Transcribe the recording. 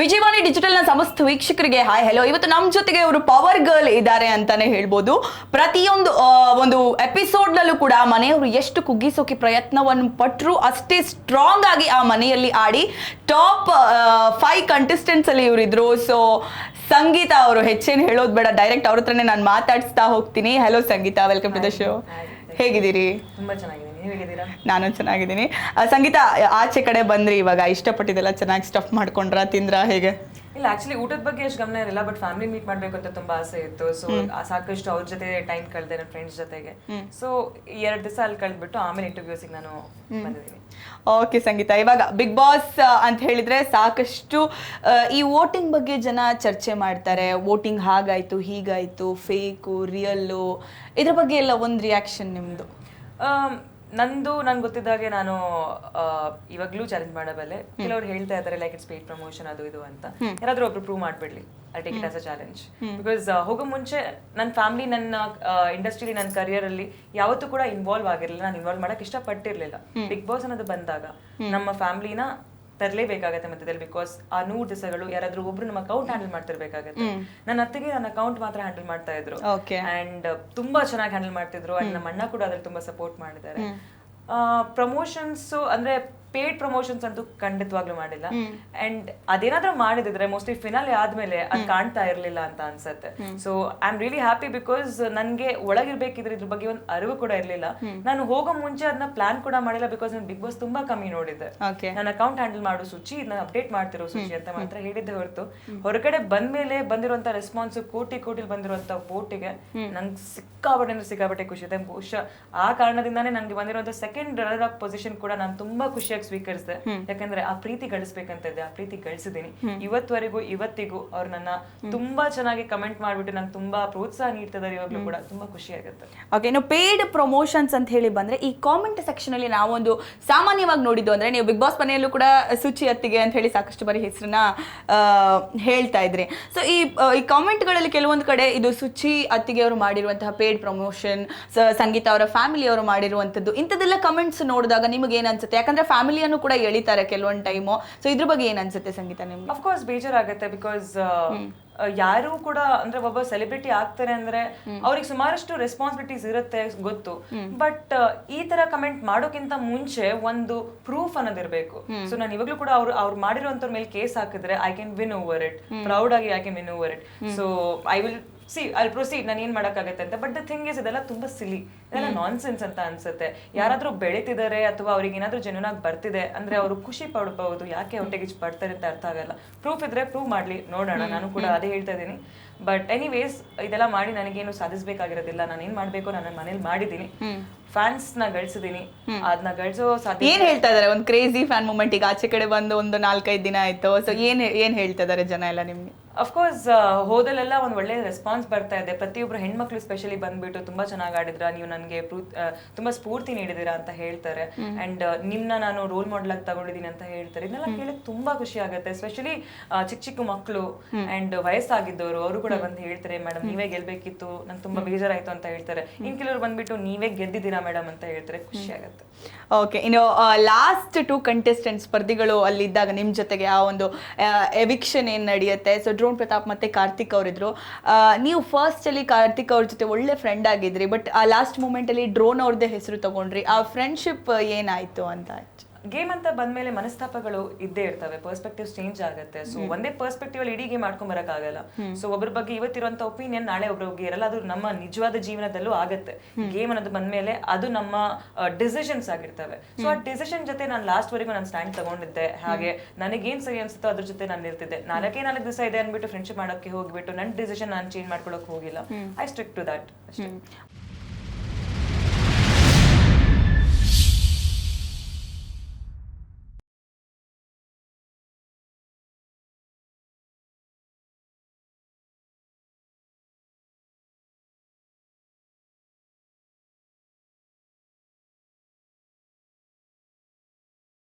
ವಿಜಯವಾಣಿ ಡಿಜಿಟಲ್ನ ಸಮಸ್ತ ವೀಕ್ಷಕರಿಗೆ hi hello ಇವತ್ತು ನಮ್ಮ ಜೊತೆಗೆ ಅವರು ಪವರ್ ಗರ್ಲ್ ಇದ್ದಾರೆ ಅಂತಾನೆ ಹೇಳ್ಬೋದು. ಪ್ರತಿಯೊಂದು ಒಂದು ಎಪಿಸೋಡ್ ನಲ್ಲೂ ಕೂಡ ಮನೆಯವರು ಎಷ್ಟು ಕುಗ್ಗಿಸೋಕೆ ಪ್ರಯತ್ನವನ್ನು ಪಟ್ಟರು ಅಷ್ಟೇ ಸ್ಟ್ರಾಂಗ್ ಆಗಿ ಆ ಮನೆಯಲ್ಲಿ ಆಡಿ ಟಾಪ್ ಫೈವ್ ಕಂಟೆಸ್ಟೆಂಟ್ಸ್ ಅಲ್ಲಿ ಇವರಿದ್ರು ಸೊ ಸಂಗೀತ ಅವರು ಹೆಚ್ಚೇನು ಹೇಳೋದು ಬೇಡ. ಡೈರೆಕ್ಟ್ ಅವ್ರ ಹತ್ರನೇ ನಾನು ಮಾತಾಡಿಸ್ತಾ ಹೋಗ್ತೀನಿ. Hello Sangeetha. Welcome to the show ಹೇಗಿದ್ದೀರಿ? ತುಂಬಾ ಚೆನ್ನಾಗಿದೆ. ನಾನು ಚೆನ್ನಾಗಿದ್ದೀನಿ. ಸಂಗೀತ ಆಚೆ ಕಡೆ ಬಂದ್ರಿ ಇವಾಗ ಇಷ್ಟಪಟ್ಟಿದ್ದೆಲ್ಲ ಚೆನ್ನಾಗಿ ಸ್ಟಫ್ ಮಾಡ್ಕೊಂಡ್ರ ತಿಂದ್ರ ಹೇಗೆ? ಇಲ್ಲ ಆಕ್ಚುಲಿ ಊಟದ ಬಗ್ಗೆ ಎಷ್ಟು ಗಮನ ಇರಲಿಲ್ಲ ಬಟ್ ಫ್ಯಾಮಿಲಿ ಮೀಟ್ ಮಾಡಬೇಕು ಅಂತ ತುಂಬಾ ಆಸೆ ಇತ್ತು. ಸೊ ಸಾಕಷ್ಟು ಅವ್ರ ಜೊತೆ ಟೈಮ್ ಕಳೆದೆ ನನ್ನ ಫ್ರೆಂಡ್ಸ್ ಜೊತೆಗೆ. ಸೊ ಎರಡು ದಿವಸ ಅಲ್ಲಿ ಕಳೆದ್ಬಿಟ್ಟು ಆಮೇಲೆ ಇಂಟರ್ವ್ಯೂಸಿಗೆ ನಾನು ಬಂದಿದ್ದೀನಿ. ಓಕೆ ಸಂಗೀತ. ಇವಾಗ ಬಿಗ್ ಬಾಸ್ ಅಂತ ಹೇಳಿದ್ರೆ ಸಾಕಷ್ಟು ಈ ವೋಟಿಂಗ್ ಬಗ್ಗೆ ಜನ ಚರ್ಚೆ ಮಾಡ್ತಾರೆ. ವೋಟಿಂಗ್ ಹಾಗಾಯ್ತು ಹೀಗಾಯ್ತು ಫೇಕು ರಿಯಲ್ಲು ಇದ್ರ ಬಗ್ಗೆ ಎಲ್ಲ ಒಂದು ರಿಯಾಕ್ಷನ್ ನಿಮ್ಮದು ನಂದು ನನ್ಗೆ ಗೊತ್ತಿದ್ದಾಗೆ ನಾನು ಇವಾಗ್ಲೂ ಚಾಲೆಂಜ್ ಮಾಡಬಲ್ಲೆ ಕೆಲವರು ಹೇಳ್ತಾ ಇದ್ದಾರೆ ಲೈಕ್ ಇಟ್ಸ್ ಪೇಡ್ ಪ್ರಮೋಷನ್ ಅದು ಇದು ಅಂತ. ಯಾರಾದ್ರೂ ಒಬ್ರು prove ಮಾಡ್ಬಿಡ್ಲಿ. I take it as a challenge because ಹೋಗೋ ಮುಂಚೆ ನನ್ನ ಫ್ಯಾಮಿಲಿ ನನ್ನ ಇಂಡಸ್ಟ್ರಿಲಿ ನನ್ನ ಕರಿಯರ್ ಅಲ್ಲಿ ಯಾವತ್ತೂ ಕೂಡ ಇನ್ವಾಲ್ವ್ ಆಗಿರಲಿಲ್ಲ. ನಾನು ಇನ್ವಾಲ್ವ್ ಮಾಡಕ್ ಇಷ್ಟಪಟ್ಟಿರ್ಲಿಲ್ಲ. ಬಿಗ್ ಬಾಸ್ ಅನ್ನೋದು ಬಂದಾಗ ನಮ್ಮ ಫ್ಯಾಮಿಲಿನ ತರಲೇಬೇಕಾಗತ್ತೆ ಮಧ್ಯದಲ್ಲಿ ಬಿಕಾಸ್ ಆ ನೂರು ದಿವಸಗಳು ಯಾರಾದ್ರೂ ಒಬ್ರು ನಮ್ಮ ಅಕೌಂಟ್ ಹ್ಯಾಂಡಲ್ ಮಾಡ್ತಿರ್ಬೇಕಾಗತ್ತೆ. ನನ್ನ ಅತ್ತಿಗೆ ನನ್ನ ಅಕೌಂಟ್ ಮಾತ್ರ ಹ್ಯಾಂಡಲ್ ಮಾಡ್ತಾ ಇದ್ರು. ಅಂಡ್ ತುಂಬಾ ಚೆನ್ನಾಗಿ ಹ್ಯಾಂಡಲ್ ಮಾಡ್ತಿದ್ರು. ಅಂಡ್ ನಮ್ಮ ಅಣ್ಣ ಕೂಡ ಅದ್ರಲ್ಲಿ ತುಂಬಾ ಸಪೋರ್ಟ್ ಮಾಡಿದ್ದಾರೆ. ಪ್ರಮೋಷನ್ಸ್ ಅಂದ್ರೆ ಪೇಡ್ ಪ್ರಮೋಷನ್ಸ್ ಅಂತೂ ಖಂಡಿತವಾಗ್ಲೂ ಮಾಡಿಲ್ಲ. ಅಂಡ್ ಅದೇನಾದ್ರೂ ಮಾಡಿದ್ರೆ ಮೋಸ್ಟ್ಲಿ ಫಿನಾಲೆ ಆದ್ಮೇಲೆ ಅದು ಕಾಣ್ತಾ ಇರ್ಲಿಲ್ಲ ಅಂತ ಅನ್ಸತ್ತೆ. So I am really happy because ನನ್ಗೆ ಒಳಗಿರ್ಬೇಕಿದ್ರೆ ಇದ್ರ ಬಗ್ಗೆ ಒಂದು ಅರಿವು ಕೂಡ ಇರ್ಲಿಲ್ಲ. ನಾನು ಹೋಗೋ ಮುಂಚೆ ಅದನ್ನ ಪ್ಲಾನ್ ಕೂಡ ಮಾಡಿಲ್ಲ ಬಿಕಾಸ್ ನಾನು ಬಿಗ್ ಬಾಸ್ ತುಂಬಾ ಕಮ್ಮಿ ನೋಡಿದ್ದೆ. ನನ್ನ ಅಕೌಂಟ್ ಹ್ಯಾಂಡಲ್ ಮಾಡೋ ಸುಚಿ ಇದನ್ನ ಅಪ್ಡೇಟ್ ಮಾಡ್ತಿರೋ ಸುಚಿ ಅಂತ ಮಾತ್ರ ಹೇಳಿದ್ದೆ ಹೊರತು. ಹೊರಗಡೆ ಬಂದ್ಮೇಲೆ ಬಂದಿರುವಂತ ರೆಸ್ಪಾನ್ಸ್ ಕೋಟಿ ಕೋಟಿ ಬಂದಿರುವಂತ ಬೋಟಿಗೆ ನಂಗೆ ಸಿಕ್ಕಾಪಟ್ಟೆ ಅಂದ್ರೆ ಸಿಕ್ಕಾಪಟ್ಟೆ ಖುಷಿ ಇದೆ. ಬಹುಶಃ ಆ ಕಾರಣದಿಂದಾನೇ ನಂಗೆ ಬಂದಿರುವಂತ ಸೆಕೆಂಡ್ ರನ್ನರ್ ಅಪ್ ಪೊಸಿಷನ್ ಕೂಡ ನಾನು ತುಂಬಾ ಖುಷಿಯಾಗಿ ಸ್ವೀಕರಿಸಿದೆ. ಯಾಕಂದ್ರೆ ಆ ಪ್ರೀತಿ ಗಳಿಸ್ಬೇಕಂತ ಇದೆ ಆ ಪ್ರೀತಿ ಗಳಿಸಿದೀನಿ ಇವತ್ವರೆಗೂ ಇವತ್ತಿಗೂ ಅವ್ರು ನನ್ನ ತುಂಬಾ ಚೆನ್ನಾಗಿ ಕಮೆಂಟ್ ಮಾಡ್ಬಿಟ್ಟು ನಂಗೆ ತುಂಬಾ ಪ್ರೋತ್ಸಾಹ ನೀಡ್ತಿದ್ದಾರೆ ಇವಾಗ್ಲೂ ಕೂಡ. ತುಂಬಾ ಖುಷಿ ಆಗುತ್ತೆ. ಓಕೆ ಇನ್ನು ಪೇಯ್ಡ್ ಪ್ರಮೋಷನ್ಸ್ ಅಂತ ಹೇಳಿ ಬಂದ್ರೆ ಈ ಕಾಮೆಂಟ್ ಸೆಕ್ಷನ್ ಅಲ್ಲಿ ನಾವೊಂದು ಸಾಮಾನ್ಯವಾಗಿ ನೋಡಿದ್ದು ಅಂದ್ರೆ ನೀವು ಬಿಗ್ ಬಾಸ್ ಮನೆಯಲ್ಲೂ ಕೂಡ ಸುಚಿ ಅತ್ತಿಗೆ ಅಂತ ಹೇಳಿ ಸಾಕಷ್ಟು ಬಾರಿ ಹೆಸರನ್ನ ಹೇಳ್ತಾ ಇದ್ರಿ. ಸೊ ಈ ಈ ಕಾಮೆಂಟ್ಗಳಲ್ಲಿ ಕೆಲವೊಂದು ಕಡೆ ಇದು ಸುಚಿ ಅತ್ತಿಗೆ ಅವರು ಮಾಡಿರುವಂತಹ ಪೇಡ್ ಪ್ರಮೋಷನ್ ಸಂಗೀತ ಅವರ ಫ್ಯಾಮಿಲಿ ಅವರು ಮಾಡಿರುವಂತದ್ದು ಇಂಥದ್ದೆಲ್ಲ ಕಮೆಂಟ್ಸ್ ನೋಡಿದಾಗ ನಿಮಗೆ ಏನ್ ಅನ್ಸುತ್ತೆ? ಯಾಕಂದ್ರೆ ಫ್ಯಾಮಿಲಿಯನ್ನು ಕೂಡ ಎಳಿತಾರೆ ಕೆಲವೊಂದು ಟೈಮು ಸೊ ಇದ್ರ ಬಗ್ಗೆ ಏನ್ ಅನ್ಸುತ್ತೆ ಸಂಗೀತ ನಿಮ್ಗೆ? ಅಫ್ಕೋರ್ಸ್ ಬೇಜಾರಾಗುತ್ತೆ ಬಿಕಾಸ್ ಯಾರು ಕೂಡ ಅಂದ್ರೆ ಒಬ್ಬ ಸೆಲೆಬ್ರಿಟಿ ಆಗ್ತಾರೆ ಅಂದ್ರೆ ಅವ್ರಿಗೆ ಸುಮಾರಷ್ಟು ರೆಸ್ಪಾನ್ಸಿಬಿಲಿಟೀಸ್ ಇರುತ್ತೆ ಗೊತ್ತು. ಬಟ್ ಈ ತರ ಕಮೆಂಟ್ ಮಾಡೋಕ್ಕಿಂತ ಮುಂಚೆ ಒಂದು ಪ್ರೂಫ್ ಅನ್ನೋದಿರ್ಬೇಕು ಸೊ ನಾನು ಇವಾಗ್ಲೂ ಕೂಡ ಅವ್ರು ಅವ್ರು ಮಾಡಿರುವಂತವ್ರ ಮೇಲೆ ಕೇಸ್ ಹಾಕಿದ್ರೆ I can win over it proud ಆಗಿ I can win over it so I will see I proceed ನಾನು ಏನ್ ಮಾಡೋಕ್ಕಾಗತ್ತೆ ಅಂತ. ಬಟ್ ದ ಥಿಂಗ್ ಇಸ್ ಇದೆಲ್ಲ ತುಂಬಾ ಸಿಲಿ ಇದೆಲ್ಲ ನಾನ್ ಸೆನ್ಸ್ ಅಂತ ಅನ್ಸುತ್ತೆ. ಯಾರಾದ್ರೂ ಬೆಳೀತಿದ್ದಾರೆ ಅಥವಾ ಅವ್ರಿಗೆ ಏನಾದ್ರೂ ಜನ ಬರ್ತಿದೆ ಅಂದ್ರೆ ಅವರು ಖುಷಿ ಪಡಬಹುದು ಯಾಕೆ ಹೊಟ್ಟೆಗೆ ಬರ್ತಾರೆ ಪಡ್ತಾರೆ ಅಂತ ಅರ್ಥ ಆಗಲ್ಲ. ಪ್ರೂಫ್ ಇದ್ರೆ ಪ್ರೂವ್ ಮಾಡ್ಲಿ ನೋಡೋಣ. ನಾನು ಕೂಡ ಅದೇ ಹೇಳ್ತಾ ಇದ್ದೀನಿ. ಬಟ್ ಎನಿವೇಸ್ ಇದೆಲ್ಲ ಮಾಡಿ ನನಗೇನು ಸಾಧಿಸಬೇಕಾಗಿರೋದಿಲ್ಲ. ನಾನು ಏನ್ ಮಾಡ್ಬೇಕು ನಾನು ನನ್ನ ಮನೇಲಿ ಮಾಡಿದ್ದೀನಿ. ಫ್ಯಾನ್ಸ್ನ ಗಳಿಸಿದೀನಿ ಅದನ್ನ ಗಳಿಸೋ ಸಾಧ್ಯ ಏನ್ ಹೇಳ್ತಾ ಇದಾರೆ? ಒಂದು ಕ್ರೇಜಿ ಫ್ಯಾನ್ ಮೂಮೆಂಟ್ ಈಗ ಆಚೆ ಕಡೆ ಬಂದು ಒಂದು ನಾಲ್ಕೈದು ದಿನ ಆಯ್ತು. ಸೊ ಏನ್ ಏನ್ ಹೇಳ್ತಾ ಇದಾರೆ ಜನ ಎಲ್ಲ ನಿಮ್ಗೆ? ಅಫ್ಕೋರ್ಸ್ ಹೋದಲ್ಲೆಲ್ಲ ಒಂದು ಒಳ್ಳೆ ರೆಸ್ಪಾನ್ಸ್ ಬರ್ತಾ ಇದೆ. ಪ್ರತಿಯೊಬ್ಬರು ಹೆಣ್ಮಕ್ಳು ಸ್ಪೆಷಲಿ ಬಂದ್ಬಿಟ್ಟು ತುಂಬಾ ಚೆನ್ನಾಗಿ ಆಡಿದ್ರ? ನೀವು ನನಗೆ ತುಂಬಾ ಸ್ಫೂರ್ತಿ ನೀಡಿದೀರ ಅಂತ ಹೇಳ್ತಾರೆ. ಅಂಡ್ ನಿಮ್ನ ನಾನು ರೋಲ್ ಮಾಡೆಲ್ ಆಗಿ ತಗೊಂಡಿದ್ದೀನಿ ಅಂತ ಹೇಳ್ತಾರೆ. ಇದನ್ನೆಲ್ಲ ಕೇಳಕ್ ತುಂಬಾ ಖುಷಿ ಆಗುತ್ತೆ ಸ್ಪೆಷಲಿ ಚಿಕ್ಕ ಚಿಕ್ಕ ಮಕ್ಕಳು ಅಂಡ್ ವಯಸ್ಸಾಗಿದ್ದವರು. ಅವರು ಕೂಡ ಬಂದು ಹೇಳ್ತಾರೆ ಮೇಡಮ್ ನೀವೇ ಗೆಲ್ಬೇಕಿತ್ತು. ನಂಗೆ ತುಂಬಾ ಬೇಜಾರಾಯ್ತು ಅಂತ ಹೇಳ್ತಾರೆ. ಇನ್ ಕೆಲವರು ಬಂದ್ಬಿಟ್ಟು ನೀವೇ ಗೆದ್ದಿದ್ದೀರಾ ಮೇಡಮ್ ಅಂತ ಹೇಳ್ತಾರೆ. ಖುಷಿ ಆಗುತ್ತೆ. ಓಕೆ ಇನ್ನು ಲಾಸ್ಟ್ ಟು ಕಂಟೆಸ್ಟೆಂಟ್ ಸ್ಪರ್ಧಿಗಳು ಅಲ್ಲಿದ್ದಾಗ ನಿಮ್ಮ ಜೊತೆಗೆ ಆ ಒಂದು ಎವಿಕ್ಷನ್ ಏನು ನಡೆಯುತ್ತೆ? ಸೊ ಡ್ರೋನ್ ಪ್ರತಾಪ್ ಮತ್ತೆ ಕಾರ್ತಿಕ್ ಅವರಿದ್ರು. ನೀವು ಫಸ್ಟ್ ಅಲ್ಲಿ ಕಾರ್ತಿಕ್ ಅವ್ರ ಜೊತೆ ಒಳ್ಳೆ ಫ್ರೆಂಡ್ ಆಗಿದ್ರಿ ಬಟ್ ಆ ಲಾಸ್ಟ್ ಮೂಮೆಂಟ್ ಅಲ್ಲಿ ಡ್ರೋನ್ ಅವ್ರದ್ದೇ ಹೆಸರು ತಗೊಂಡ್ರಿ. ಆ ಫ್ರೆಂಡ್ಶಿಪ್ ಏನಾಯ್ತು ಅಂತ ಗೇಮ್ ಅಂತ ಬಂದ್ಮೇಲೆ ಮನಸ್ತಾಪಗಳು ಇದ್ದೇ ಇರ್ತವೆ ಪರ್ಸ್ಪೆಕ್ಟಿವ್ ಚೇಂಜ್ ಆಗುತ್ತೆ. ಸೊ ಒಂದೇ ಪರ್ಸ್ಪೆಕ್ಟಿವ್ ಅಲ್ಲಿ ಇಡೀ ಗೇಮ್ ಮಾಡ್ಕೊಂಡ್ ಬರಕ್ಕಾಗಲ್ಲ. ಸೊ ಒಬ್ಬರ ಬಗ್ಗೆ ಇವತ್ತಿರುವಂತ ಒಪಿನಿಯನ್ ನಾಳೆ ಒಬ್ಬರಿಗೆ ಇರಲ್ಲ ಅದು ನಮ್ಮ ನಿಜವಾದ ಜೀವನದಲ್ಲೂ ಆಗುತ್ತೆ. ಗೇಮ್ ಅನ್ನೋದು ಬಂದ್ಮೇಲೆ ಅದು ನಮ್ಮ ಡಿಸಿಷನ್ಸ್ ಆಗಿರ್ತವೆ. ಸೊ ಆ ಡಿಸಿಷನ್ ಜೊತೆ ನಾನು ಲಾಸ್ಟ್ ವರೆಗೂ ನಾನು ಸ್ಟ್ಯಾಂಡ್ ತಗೊಂಡಿದ್ದೆ. ಹಾಗೆ ನನಗೇನ್ ಸರಿ ಅನ್ಸುತ್ತೋ ಅದ್ರ ಜೊತೆ ನಾನು ನಿಲ್ತಿದ್ದೆ. ನಾಲ್ಕೇ ನಾಲ್ಕು ದಿವಸ ಇದೆ ಅನ್ಬಿಟ್ಟು ಫ್ರೆಂಡ್ಶಿಪ್ ಮಾಡೋಕೆ ಹೋಗ್ಬಿಟ್ಟು ನನ್ನ ಡಿಸಿಷನ್ ನಾನು ಚೇಂಜ್ ಮಾಡ್ಕೊಳಕ್ ಹೋಗಿಲ್ಲ. ಐ ಸ್ಟ್ರಿಕ್ ಟು ದಟ್ ಅಷ್ಟೇ.